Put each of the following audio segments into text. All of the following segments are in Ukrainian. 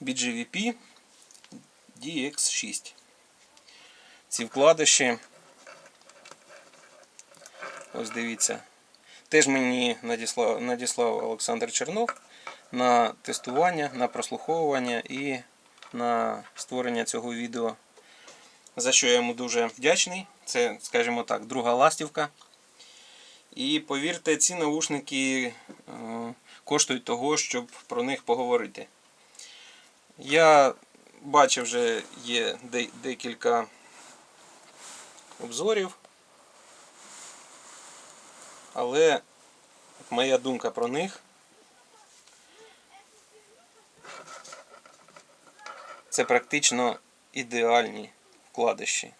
BGVP DX6. Ці вкладиші. Ось дивіться. Теж мені надіслав, надіслав Олександр Чернов на тестування, на прослуховування і на створення цього відео. За що я йому дуже вдячний. Це, скажімо так, друга ластівка. І повірте, ці наушники е, коштують того, щоб про них поговорити. Я бачив вже є декілька обзорів. Але моя думка про них це практично ідеальні вкладиші.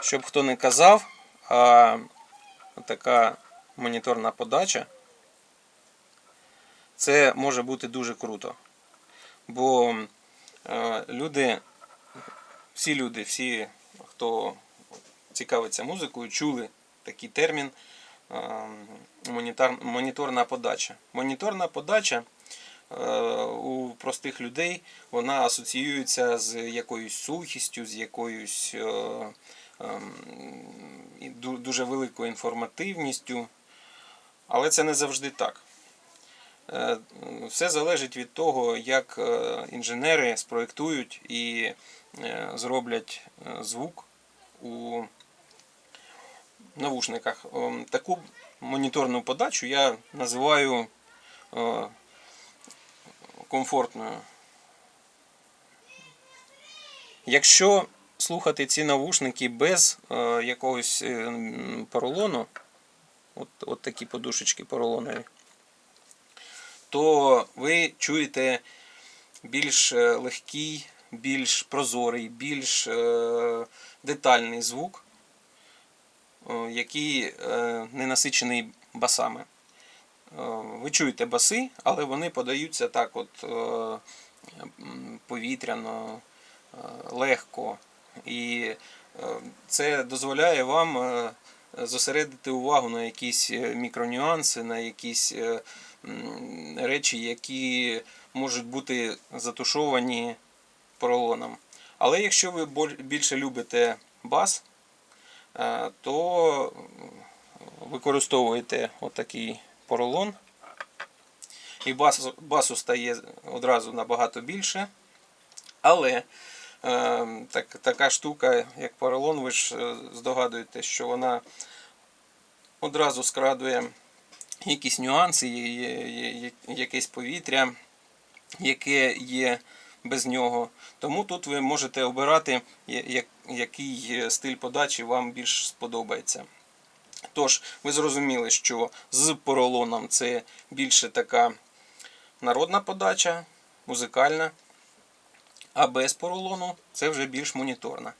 Щоб хто не казав, а така моніторна подача це може бути дуже круто. Бо е, люди, всі люди, всі, хто цікавиться музикою, чули такий термін е, моніторна подача. Моніторна подача е, у простих людей вона асоціюється з якоюсь сухістю, з якоюсь ем, дуже великою інформативністю. Але це не завжди так. Е, Все залежить від того, як е, інженери спроєктують і е, зроблять звук у навушниках. Таку моніторну подачу я називаю комфортною. Якщо слухати ці навушники без якогось поролону, от, от такі подушечки поролонові, то ви чуєте більш е, легкий, більш прозорий, більш е, детальний звук, е, який не насичений басами. Ви чуєте баси, але вони подаються так от повітряно, легко. І це дозволяє вам зосередити увагу на якісь мікронюанси, на якісь речі, які можуть бути затушовані поролоном. Але якщо ви більше любите бас, е, то використовуєте отакий поролон. І бас, басу стає одразу набагато більше. Але е, так, така штука, як поролон, ви ж е, здогадуєте, що вона одразу скрадує якісь нюанси, є- є- є- якесь повітря, яке є без нього. Тому тут ви можете обирати, який стиль подачі вам більш сподобається. Тож, ви зрозуміли, що з поролоном це більше така народна подача, музикальна, а без поролону це вже більш моніторна.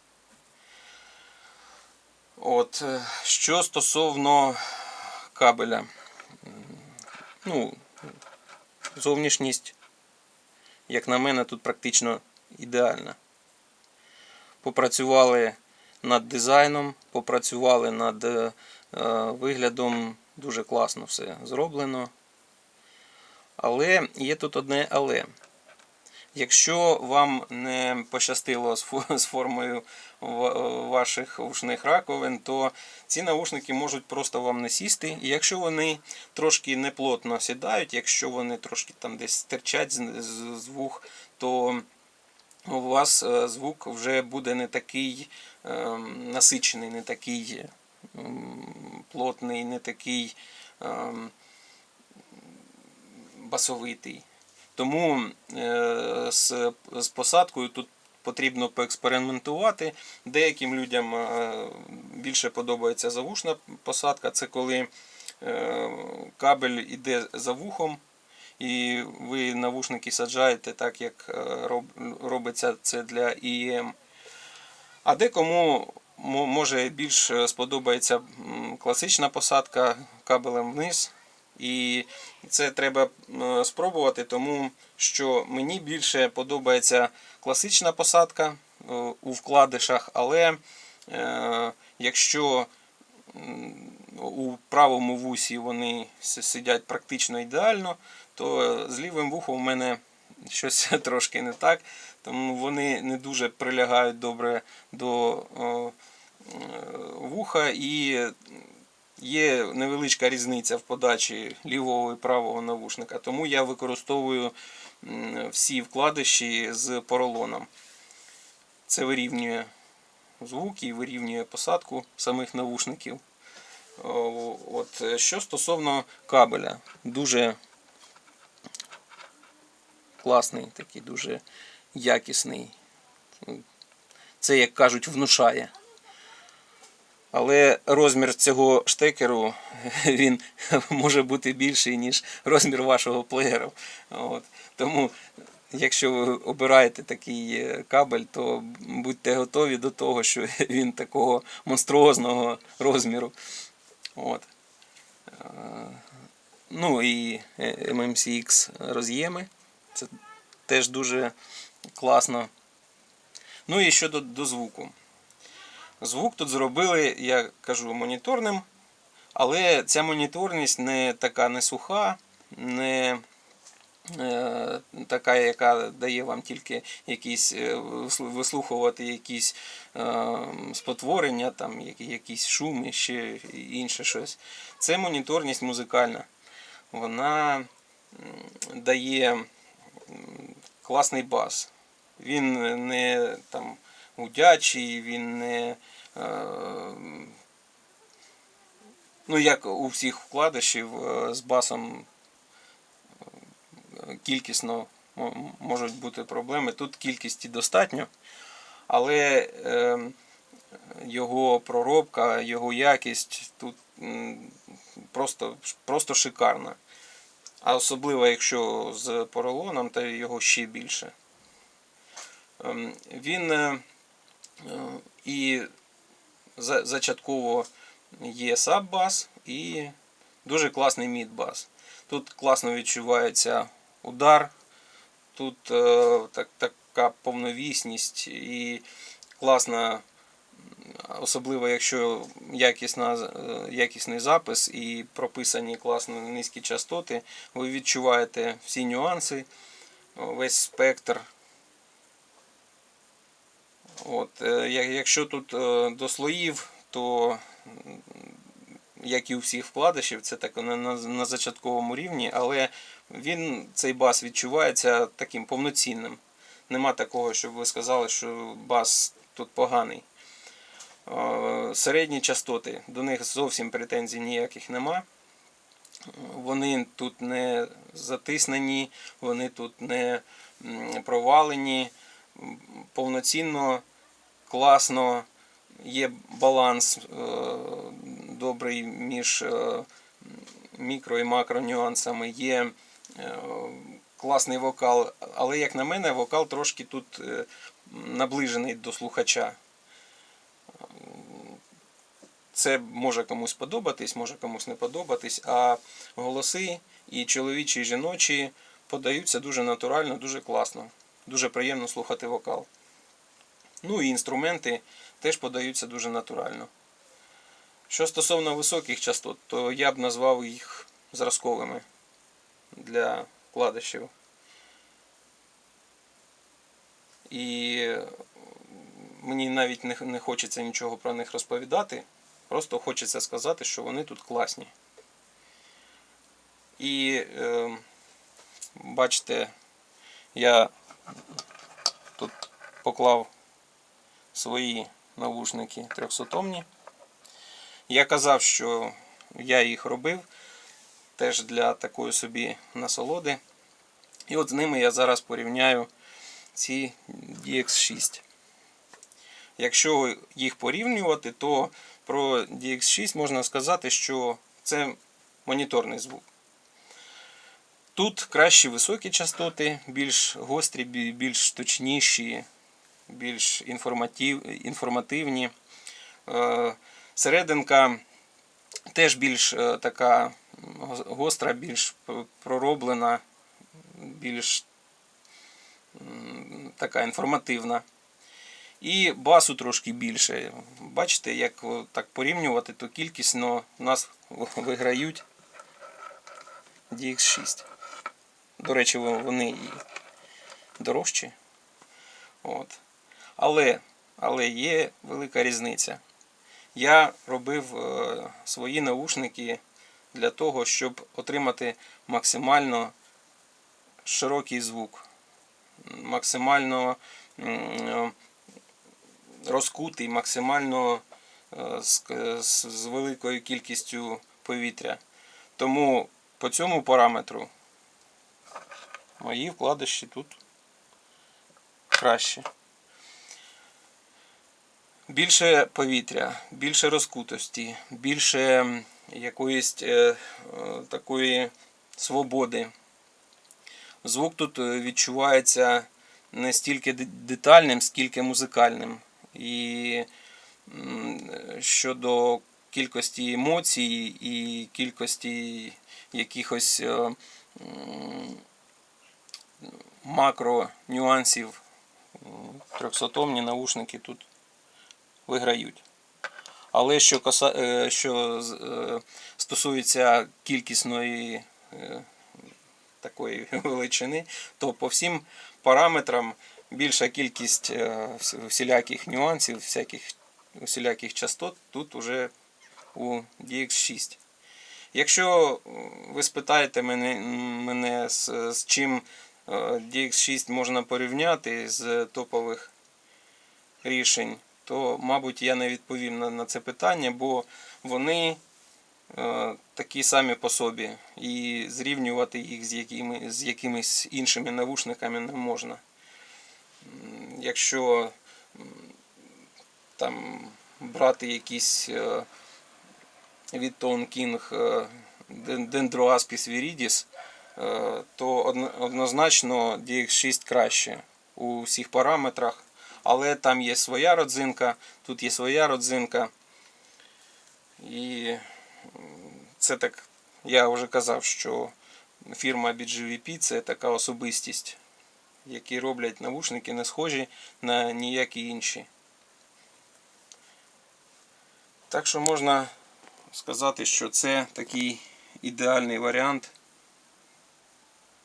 От, е, що стосовно кабеля, ну, зовнішність, як на мене, тут практично ідеальна. Попрацювали над дизайном, попрацювали над е, е, виглядом, дуже класно все зроблено. Але є тут одне але. Якщо вам не пощастило з формою ваших ушних раковин, то ці наушники можуть просто вам не сісти. І якщо вони трошки неплотно сідають, якщо вони трошки там десь стирчать з, вух, то у вас е, звук вже буде не такий ем, насичений, не такий плотний, не такий ем, басовитий. Тому е, з, з посадкою тут потрібно поекспериментувати. Деяким людям е, більше подобається завушна посадка. Це коли е, кабель іде за вухом, і ви навушники саджаєте так, як робиться це для ІЕМ. А декому може більш сподобається класична посадка кабелем вниз. І це треба е, спробувати, тому що мені більше подобається класична посадка е, у вкладишах, але е, якщо у правому вусі вони сидять практично ідеально, то з лівим вухом у мене щось трошки не так. Тому вони не дуже прилягають добре до вуха і є невеличка різниця в подачі лівого і правого навушника. Тому я використовую всі вкладиші з поролоном. Це вирівнює звук і вирівнює посадку самих навушників. От, е, що стосовно кабеля, дуже класний, такий дуже якісний. Це, як кажуть, внушає. Але розмір цього штекеру він може бути більший, ніж розмір вашого плеєру. От. Тому, якщо ви обираєте такий е, кабель, то будьте готові до того, що він такого монструозного розміру. От. Е, Ну і е, MMCX роз'єми. Це теж дуже класно. Ну і щодо до звуку. Звук тут зробили, я кажу, моніторним, але ця моніторність не така не суха, не е, така, яка дає вам тільки якісь е, вислухувати якісь е, спотворення, там, якісь шуми, ще інше щось. Це моніторність музикальна. Вона дає класний бас. Він не там гудячий, він не. е, Ну, як у всіх вкладишів е, з басом е, кількісно можуть бути проблеми. Тут кількості достатньо, але його проробка, його якість тут просто, просто шикарна. А особливо, якщо з поролоном, то його ще більше. Ем, Він і зачатково є саб-бас і дуже класний мід-бас. Тут класно відчувається удар, тут е, так, така повновісність і класна, особливо якщо якісна, е, якісний запис і прописані класно низькі частоти, ви відчуваєте всі нюанси, весь спектр. От, е, якщо тут е, до слоїв, то як і у всіх вкладишів, це так на, на, на зачатковому рівні, але він, цей бас відчувається таким повноцінним. Нема такого, щоб ви сказали, що бас тут поганий. Е, Середні частоти, до них зовсім претензій ніяких нема. Вони тут не затиснені, вони тут не провалені, повноцінно, класно, є баланс е, добрий між е, мікро і макро нюансами, є е, класний вокал, але, як на мене, вокал трошки тут наближений до слухача. Це може комусь подобатись, може комусь не подобатись, а голоси і чоловічі, і жіночі подаються дуже натурально, дуже класно. Дуже приємно слухати вокал. Ну і інструменти теж подаються дуже натурально. Що стосовно високих частот, то я б назвав їх зразковими для вкладишів. І мені навіть не хочеться нічого про них розповідати. Просто хочеться сказати, що вони тут класні. І е, бачите, я тут поклав свої навушники 300-томні. Я казав, що я їх робив теж для такої собі насолоди. І от з ними я зараз порівняю ці DX6. Якщо їх порівнювати, то про DX6 можна сказати, що це моніторний звук. Тут кращі високі частоти, більш гострі, більш точніші, більш інформатив, інформативні. Е, Серединка теж більш е, така гостра, більш пророблена, більш така інформативна. І басу трошки більше. Бачите, як так порівнювати, то кількісно у нас виграють DX6. До речі, вони і дорожчі. От. Але, але є велика різниця. Я робив е, свої наушники для того, щоб отримати максимально широкий звук, максимально е, розкутий, максимально е, з, великою кількістю повітря. Тому по цьому параметру мої вкладиші тут краще. Більше повітря, більше розкутості, більше якоїсь е, е, такої свободи. Звук тут е, відчувається не стільки детальним, скільки музикальним. І щодо кількості емоцій і кількості якихось е, макро нюансів, 300-томні наушники тут виграють. Але що, е, що е, стосується кількісної е, такої величини, то по всім параметрам більша кількість всіляких нюансів, всяких, всіляких частот тут уже у DX6. Якщо ви спитаєте мене, мене з, з чим е, DX6 можна порівняти з топових рішень, то, мабуть, я не відповім на, на це питання, бо вони е, такі самі по собі, і зрівнювати їх з, якими, з якимись іншими навушниками не можна. Якщо там брати якісь е, від Tone King е, Dendroaspis viridis, е, то однозначно DX6 краще у всіх параметрах, але там є своя родзинка, тут є своя родзинка. І це так, я вже казав, що фірма BGVP це така особистість, які роблять навушники не схожі на ніякі інші. Так що можна сказати, що це такий ідеальний варіант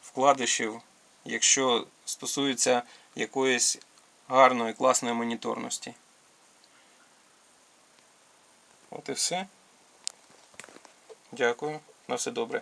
вкладишів, якщо стосується якоїсь гарної, класної моніторності. От і все. Дякую. На все добре.